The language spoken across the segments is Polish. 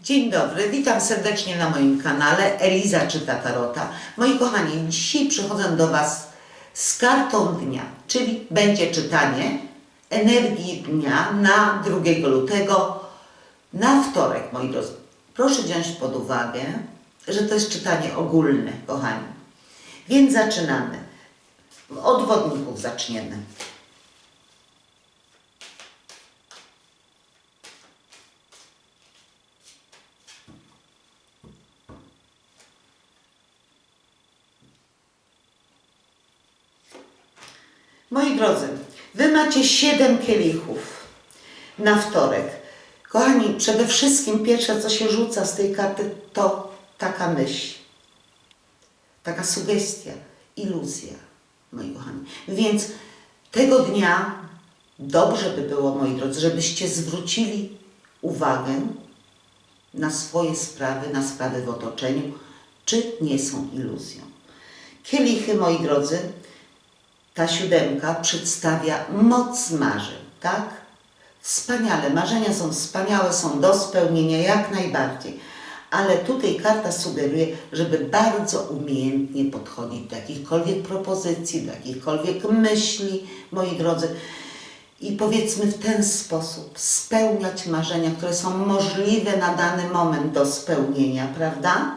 Dzień dobry, witam serdecznie na moim kanale Eliza czyta Tarota. Moi kochani, dzisiaj przychodzę do Was z kartą dnia, czyli będzie czytanie energii dnia na 2 lutego, na wtorek, moi drodzy. Proszę wziąć pod uwagę, że to jest czytanie ogólne, kochani. Więc zaczynamy. Od wodników zaczniemy. Moi drodzy, wy macie siedem kielichów na wtorek. Kochani, przede wszystkim pierwsze, co się rzuca z tej karty, to taka myśl, taka sugestia, iluzja, moi kochani. Więc tego dnia dobrze by było, moi drodzy, żebyście zwrócili uwagę na swoje sprawy, na sprawy w otoczeniu, czy nie są iluzją. Kielichy, moi drodzy, ta siódemka przedstawia moc marzeń, tak? Wspaniale, marzenia są wspaniałe, są do spełnienia jak najbardziej, ale tutaj karta sugeruje, żeby bardzo umiejętnie podchodzić do jakichkolwiek propozycji, do jakichkolwiek myśli, moi drodzy, i powiedzmy w ten sposób spełniać marzenia, które są możliwe na dany moment do spełnienia, prawda?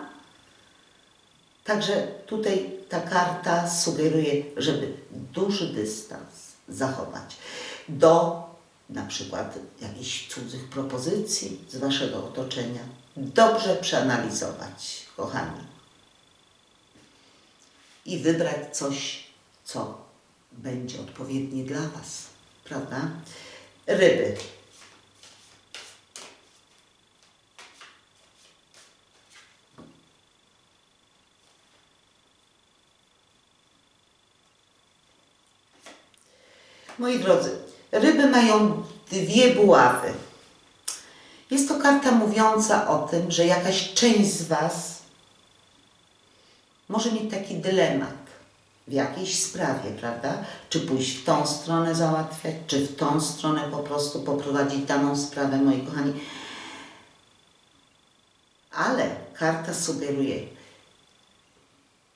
Także tutaj ta karta sugeruje, żeby duży dystans zachować do na przykład jakichś cudzych propozycji z Waszego otoczenia. Dobrze przeanalizować, kochani. I wybrać coś, co będzie odpowiednie dla Was, prawda? Ryby. Moi drodzy, ryby mają dwie buławy. Jest to karta mówiąca o tym, że jakaś część z Was może mieć taki dylemat w jakiejś sprawie, prawda? Czy pójść w tą stronę załatwiać, czy w tą stronę po prostu poprowadzić daną sprawę, moi kochani. Ale karta sugeruje,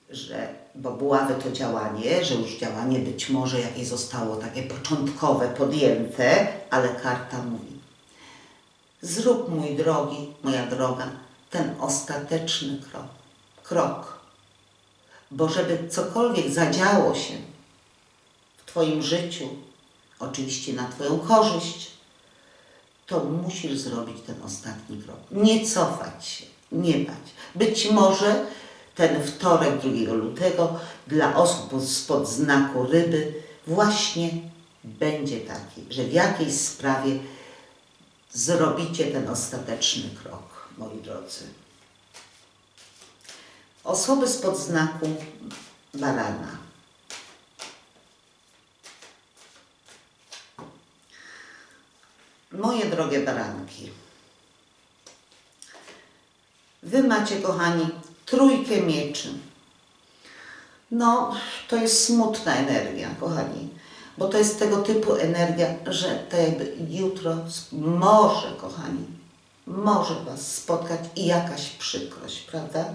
że, bo buławy to działanie, że już działanie być może jakieś zostało takie początkowe, podjęte, ale karta mówi, zrób mój drogi, moja droga, ten ostateczny krok, krok, bo żeby cokolwiek zadziało się w Twoim życiu, oczywiście na Twoją korzyść, to musisz zrobić ten ostatni krok. Nie cofać się, nie bać. Być może ten wtorek 2 lutego dla osób spod znaku ryby właśnie będzie taki, że w jakiejś sprawie zrobicie ten ostateczny krok, moi drodzy. Osoby spod znaku barana. Moje drogie baranki, Wy macie, kochani, trójkę mieczy. No, to jest smutna energia, kochani, bo to jest tego typu energia, że to jakby jutro może, kochani, może Was spotkać i jakaś przykrość, prawda?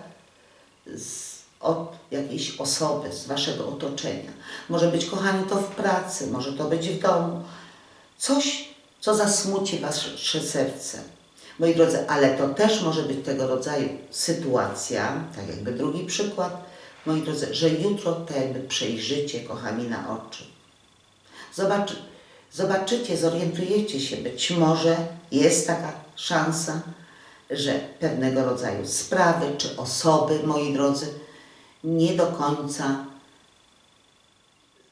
Z, od jakiejś osoby, z Waszego otoczenia. Może być, kochani, to w pracy, może to być w domu. Coś, co zasmuci Wasze serce. Moi drodzy, ale to też może być tego rodzaju sytuacja, tak jakby drugi przykład, moi drodzy, że jutro to jakby przejrzycie, kochani, na oczy. Zobaczy, zobaczycie, zorientujecie się, być może jest taka szansa, że pewnego rodzaju sprawy czy osoby, moi drodzy, nie do końca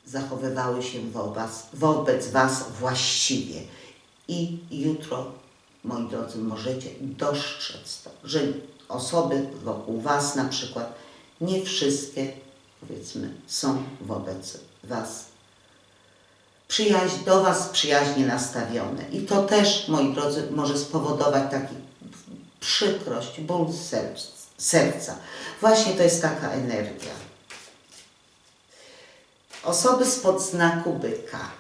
zachowywały się wobec, wobec Was właściwie. I jutro, moi drodzy, możecie dostrzec to, że osoby wokół Was na przykład, nie wszystkie, powiedzmy, są wobec Was przyjaźń, do Was przyjaźnie nastawione. I to też, moi drodzy, może spowodować taki przykrość, ból serc, serca. Właśnie to jest taka energia. Osoby spod znaku byka.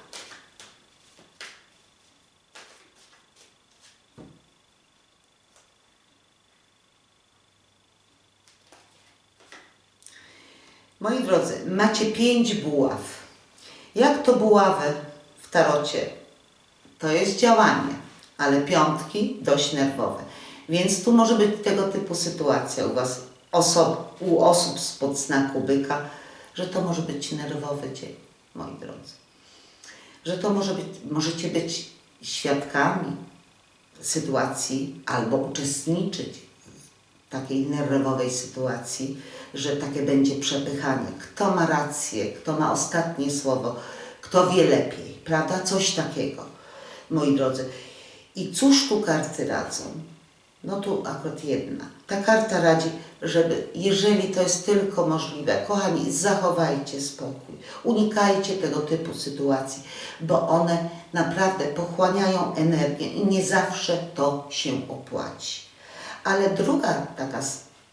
Moi drodzy, macie pięć buław. Jak to buławę w tarocie? To jest działanie, ale piątki dość nerwowe. Więc tu może być tego typu sytuacja u Was, osob, u osób spod znaku byka, że to może być nerwowy dzień, moi drodzy. Że to może być, możecie być świadkami sytuacji albo uczestniczyć takiej nerwowej sytuacji, że takie będzie przepychanie. Kto ma rację, kto ma ostatnie słowo, kto wie lepiej, prawda? Coś takiego, moi drodzy. I cóż tu karty radzą? No tu akurat jedna. Ta karta radzi, żeby, jeżeli to jest tylko możliwe, kochani, zachowajcie spokój. Unikajcie tego typu sytuacji, bo one naprawdę pochłaniają energię i nie zawsze to się opłaci. Ale druga taka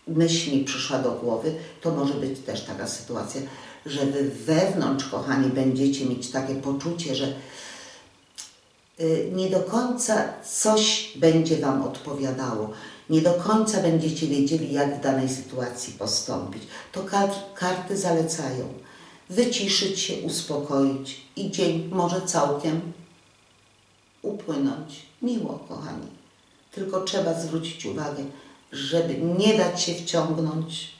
myśl mi przyszła do głowy, to może być też taka sytuacja, że wy wewnątrz, kochani, będziecie mieć takie poczucie, że y, nie do końca coś będzie Wam odpowiadało. Nie do końca będziecie wiedzieli, jak w danej sytuacji postąpić. To kar karty zalecają. Wyciszyć się, uspokoić i dzień może całkiem upłynąć miło, kochani. Tylko trzeba zwrócić uwagę, żeby nie dać się wciągnąć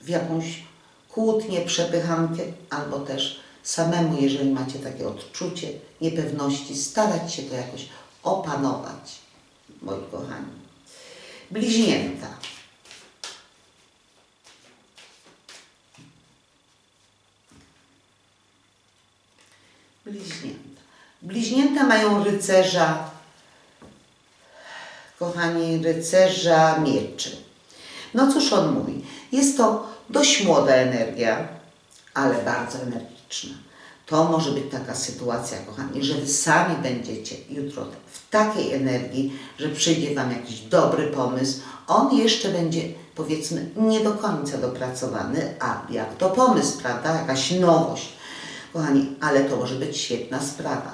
w jakąś kłótnię, przepychankę, albo też samemu, jeżeli macie takie odczucie niepewności, starać się to jakoś opanować, moi kochani. Bliźnięta. Bliźnięta. Bliźnięta mają rycerza, kochani, rycerza mieczy. No cóż on mówi? Jest to dość młoda energia, ale bardzo energiczna. To może być taka sytuacja, kochani, że wy sami będziecie jutro w takiej energii, że przyjdzie wam jakiś dobry pomysł. On jeszcze będzie, powiedzmy, nie do końca dopracowany, a jak to pomysł, prawda? Jakaś nowość. Kochani, ale to może być świetna sprawa.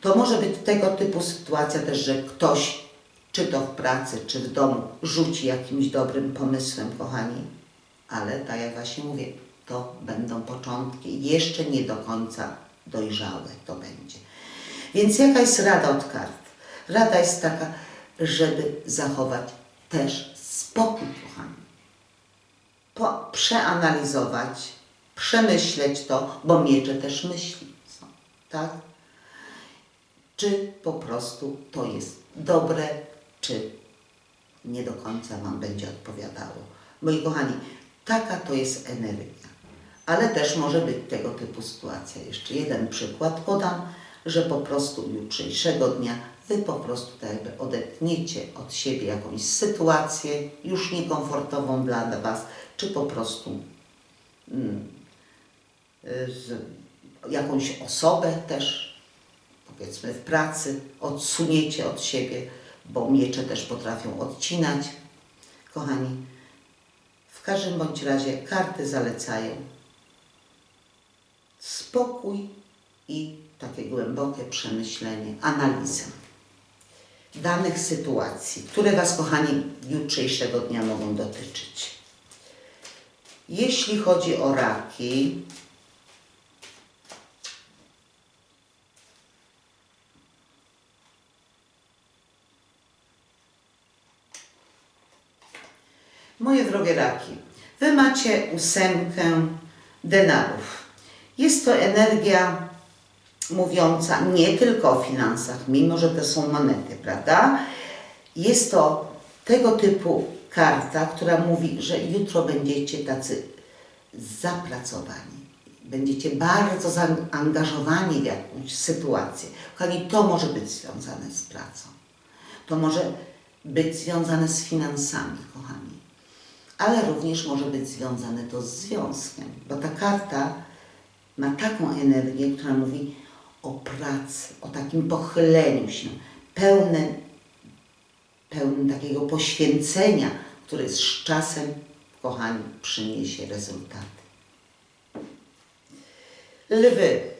To może być tego typu sytuacja też, że ktoś, czy to w pracy, czy w domu, rzuci jakimś dobrym pomysłem, kochani. Ale tak jak właśnie mówię, to będą początki, jeszcze nie do końca dojrzałe to będzie. Więc jaka jest rada od kart? Rada jest taka, żeby zachować też spokój, kochani. Po, przeanalizować, przemyśleć to, bo miecze też myśli tak? Czy po prostu to jest dobre, czy nie do końca Wam będzie odpowiadało. Moi kochani, taka to jest energia. Ale też może być tego typu sytuacja. Jeszcze jeden przykład podam, że po prostu jutrzejszego dnia Wy po prostu tak jakby odetniecie od siebie jakąś sytuację już niekomfortową dla Was, czy po prostu mm, jakąś osobę też, powiedzmy w pracy, odsuniecie od siebie, bo miecze też potrafią odcinać. Kochani, w każdym bądź razie karty zalecają spokój i takie głębokie przemyślenie, analizę danych sytuacji, które Was, kochani, jutrzejszego dnia mogą dotyczyć. Jeśli chodzi o raki, Moje drogie raki, Wy macie ósemkę denarów. Jest to energia mówiąca nie tylko o finansach, mimo że to są monety, prawda? Jest to tego typu karta, która mówi, że jutro będziecie tacy zapracowani. Będziecie bardzo zaangażowani w jakąś sytuację. Kochani, to może być związane z pracą. To może być związane z finansami, kochani. Ale również może być związane to z związkiem, bo ta karta ma taką energię, która mówi o pracy, o takim pochyleniu się, pełnym, pełnym takiego poświęcenia, które z czasem, kochani, przyniesie rezultaty. Lwy.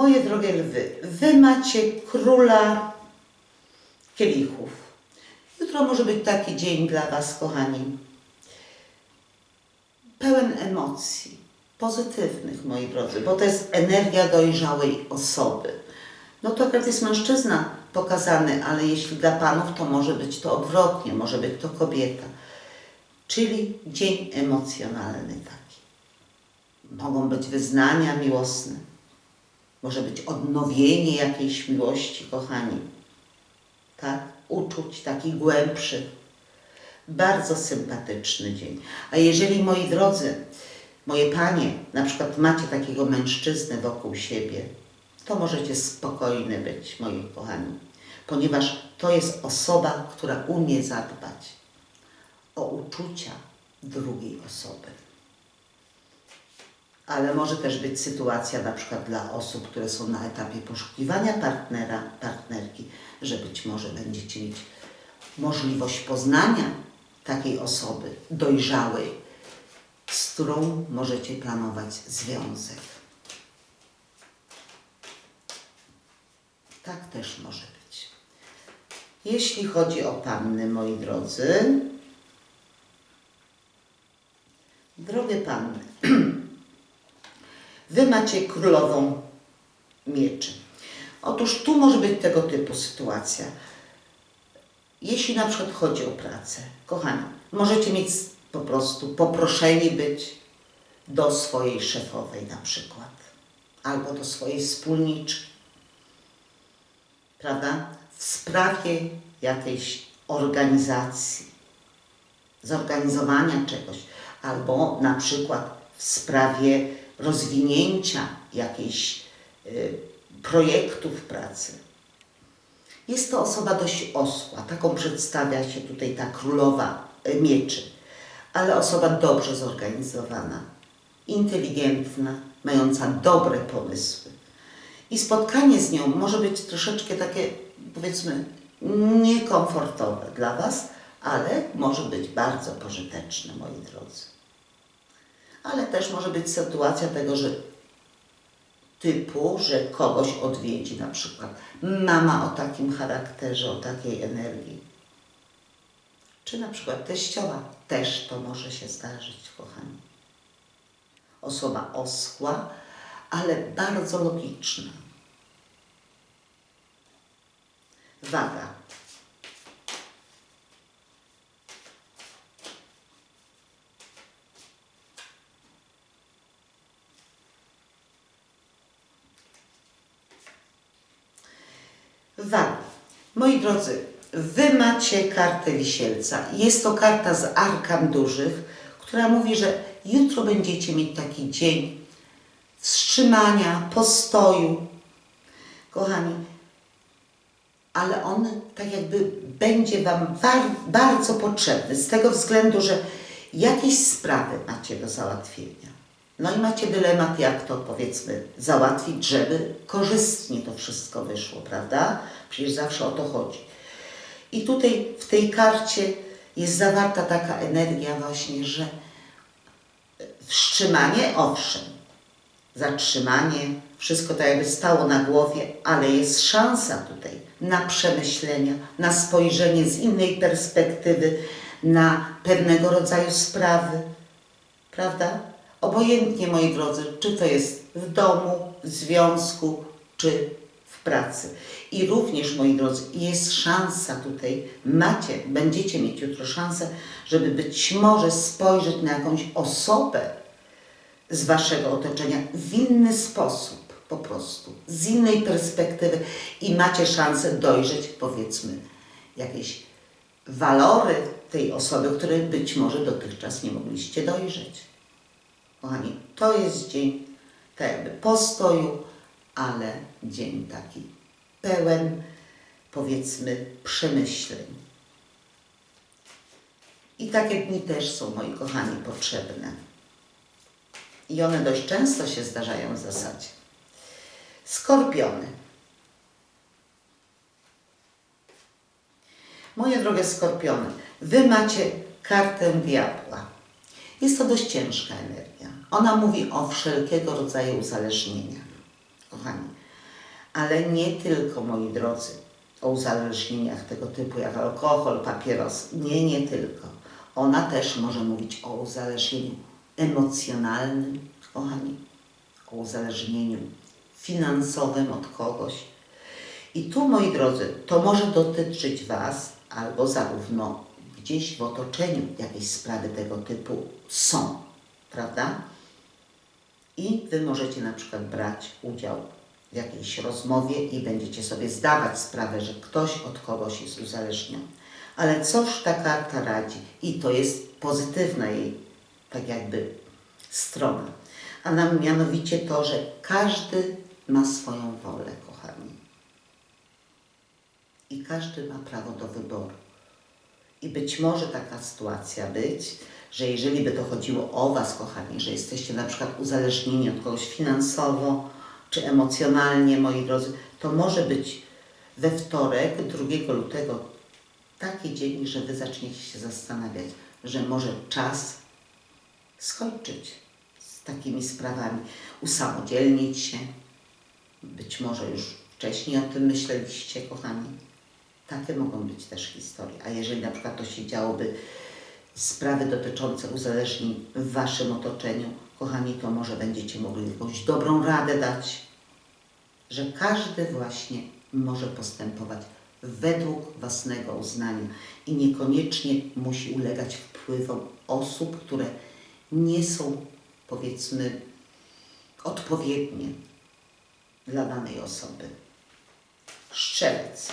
Moje drogie lwy, wy macie króla kielichów. Jutro może być taki dzień dla Was, kochani. Pełen emocji, pozytywnych, moi drodzy, bo to jest energia dojrzałej osoby. No to akurat jest mężczyzna pokazany, ale jeśli dla panów, to może być to odwrotnie, może być to kobieta. Czyli dzień emocjonalny taki. Mogą być wyznania miłosne, może być odnowienie jakiejś miłości, kochani. Tak? Uczuć takich głębszych. Bardzo sympatyczny dzień. A jeżeli, moi drodzy, moje panie, na przykład macie takiego mężczyznę wokół siebie, to możecie spokojne być, moi kochani, ponieważ to jest osoba, która umie zadbać o uczucia drugiej osoby. Ale może też być sytuacja na przykład dla osób, które są na etapie poszukiwania partnera, partnerki, że być może będziecie mieć możliwość poznania takiej osoby dojrzałej, z którą możecie planować związek. Tak też może być. Jeśli chodzi o panny, moi drodzy, drogie panny, wy macie królową mieczy. Otóż tu może być tego typu sytuacja. Jeśli na przykład chodzi o pracę, kochani, możecie mieć po prostu poproszeni być do swojej szefowej na przykład, albo do swojej wspólniczki, prawda? W sprawie jakiejś organizacji, zorganizowania czegoś, albo na przykład w sprawie rozwinięcia jakiejś y, projektów pracy. Jest to osoba dość osła, taką przedstawia się tutaj ta królowa y, mieczy, ale osoba dobrze zorganizowana, inteligentna, mająca dobre pomysły. I spotkanie z nią może być troszeczkę takie, powiedzmy, niekomfortowe dla Was, ale może być bardzo pożyteczne, moi drodzy. Ale też może być sytuacja tego, że typu, że kogoś odwiedzi na przykład mama o takim charakterze, o takiej energii. Czy na przykład teściowa. Też to może się zdarzyć, kochani. Osoba oschła, ale bardzo logiczna. Waga. Drodzy, Wy macie kartę wisielca. Jest to karta z arkan dużych, która mówi, że jutro będziecie mieć taki dzień wstrzymania, postoju. Kochani, ale on tak jakby będzie Wam bardzo potrzebny z tego względu, że jakieś sprawy macie do załatwienia. No i macie dylemat, jak to powiedzmy załatwić, żeby korzystnie to wszystko wyszło, prawda? Przecież zawsze o to chodzi. I tutaj w tej karcie jest zawarta taka energia właśnie, że wstrzymanie, owszem, zatrzymanie, wszystko tak jakby stało na głowie, ale jest szansa tutaj na przemyślenia, na spojrzenie z innej perspektywy, na pewnego rodzaju sprawy, prawda? Obojętnie, moi drodzy, czy to jest w domu, w związku, czy w pracy. I również, moi drodzy, jest szansa tutaj, macie, będziecie mieć jutro szansę, żeby być może spojrzeć na jakąś osobę z waszego otoczenia w inny sposób, po prostu, z innej perspektywy i macie szansę dojrzeć, powiedzmy, jakieś walory tej osoby, które być może dotychczas nie mogliście dojrzeć. Kochani, to jest dzień tak jakby postoju, ale dzień taki pełen, powiedzmy, przemyśleń. I takie dni też są, moi kochani, potrzebne. I one dość często się zdarzają w zasadzie. Skorpiony. Moje drogie skorpiony, wy macie kartę diabła. Jest to dość ciężka energia. Ona mówi o wszelkiego rodzaju uzależnieniach. Kochani, Ale nie tylko, moi drodzy, o uzależnieniach tego typu jak alkohol, papieros. Nie, nie tylko. Ona też może mówić o uzależnieniu emocjonalnym, kochani, o uzależnieniu finansowym od kogoś. I tu, moi drodzy, to może dotyczyć Was albo zarówno gdzieś w otoczeniu jakieś sprawy tego typu są, prawda? I Wy możecie na przykład brać udział w jakiejś rozmowie i będziecie sobie zdawać sprawę, że ktoś od kogoś jest uzależniony. Ale cóż ta karta radzi? I to jest pozytywna jej, tak jakby, strona. A nam mianowicie to, że każdy ma swoją wolę, kochani. I każdy ma prawo do wyboru. I być może taka sytuacja być, że jeżeli by to chodziło o Was, kochani, że jesteście na przykład uzależnieni od kogoś finansowo czy emocjonalnie, moi drodzy, to może być we wtorek, 2 lutego, taki dzień, że Wy zaczniecie się zastanawiać, że może czas skończyć z takimi sprawami, usamodzielnić się. Być może już wcześniej o tym myśleliście, kochani. Takie mogą być też historie. A jeżeli na przykład to się działoby sprawy dotyczące uzależnień w Waszym otoczeniu, kochani, to może będziecie mogli jakąś dobrą radę dać, że każdy właśnie może postępować według własnego uznania i niekoniecznie musi ulegać wpływom osób, które nie są, powiedzmy, odpowiednie dla danej osoby. Szczelec.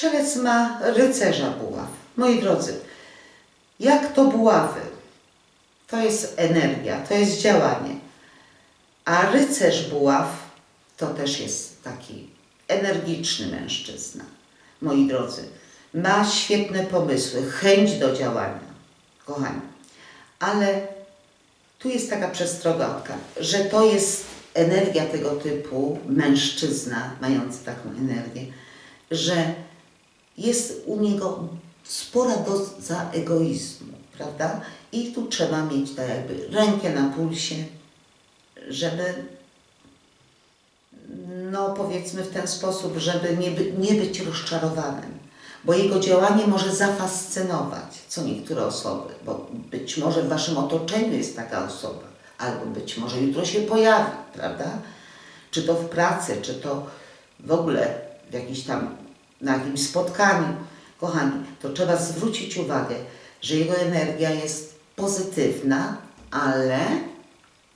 Strzelec ma rycerza buław. Moi drodzy, jak to buławy? To jest energia, to jest działanie. A rycerz buław to też jest taki energiczny mężczyzna. Moi drodzy, ma świetne pomysły, chęć do działania. Kochani, ale tu jest taka kart, że to jest energia tego typu, mężczyzna mający taką energię, że jest u niego spora doza egoizmu, prawda? I tu trzeba mieć tak jakby rękę na pulsie, żeby no powiedzmy w ten sposób, żeby nie, by, nie być rozczarowanym, bo jego działanie może zafascynować co niektóre osoby, bo być może w waszym otoczeniu jest taka osoba, albo być może jutro się pojawi, prawda? Czy to w pracy, czy to w ogóle w jakiś tam, na jakimś spotkaniu. Kochani, to trzeba zwrócić uwagę, że jego energia jest pozytywna, ale,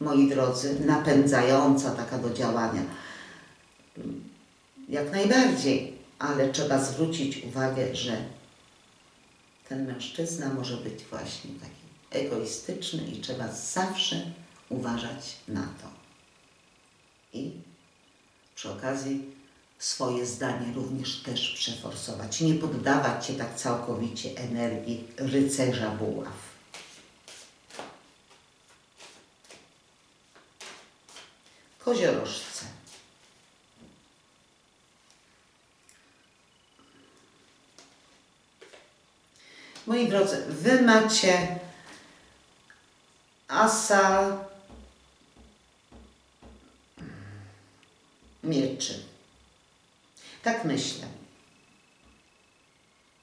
moi drodzy, napędzająca taka do działania. Jak najbardziej, ale trzeba zwrócić uwagę, że ten mężczyzna może być właśnie taki egoistyczny i trzeba zawsze uważać na to. I przy okazji swoje zdanie również też przeforsować. Nie poddawać się tak całkowicie energii rycerza buław. Koziorożce. Moi drodzy, wy macie asa mieczy. Tak myślę.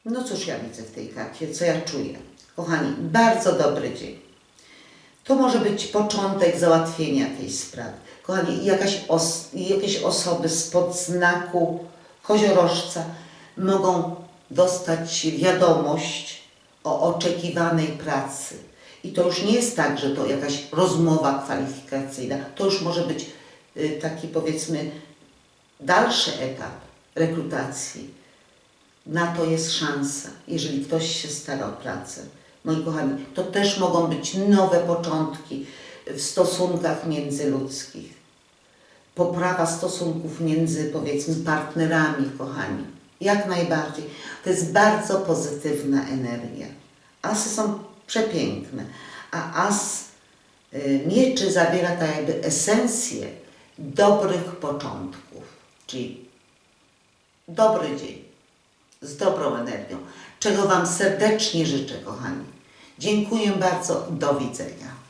No cóż ja widzę w tej karcie, co ja czuję. Kochani, bardzo dobry dzień. To może być początek załatwienia jakiejś sprawy. Kochani, jakaś os jakieś osoby spod znaku koziorożca mogą dostać wiadomość o oczekiwanej pracy. I to już nie jest tak, że to jakaś rozmowa kwalifikacyjna. To już może być y, taki powiedzmy dalszy etap rekrutacji. Na to jest szansa, jeżeli ktoś się stara o pracę. Moi kochani, to też mogą być nowe początki w stosunkach międzyludzkich. Poprawa stosunków między, powiedzmy, partnerami, kochani. Jak najbardziej. To jest bardzo pozytywna energia. Asy są przepiękne, a as y, mieczy zawiera tak jakby esencję dobrych początków, czyli dobry dzień z dobrą energią, czego Wam serdecznie życzę, kochani. Dziękuję bardzo, do widzenia.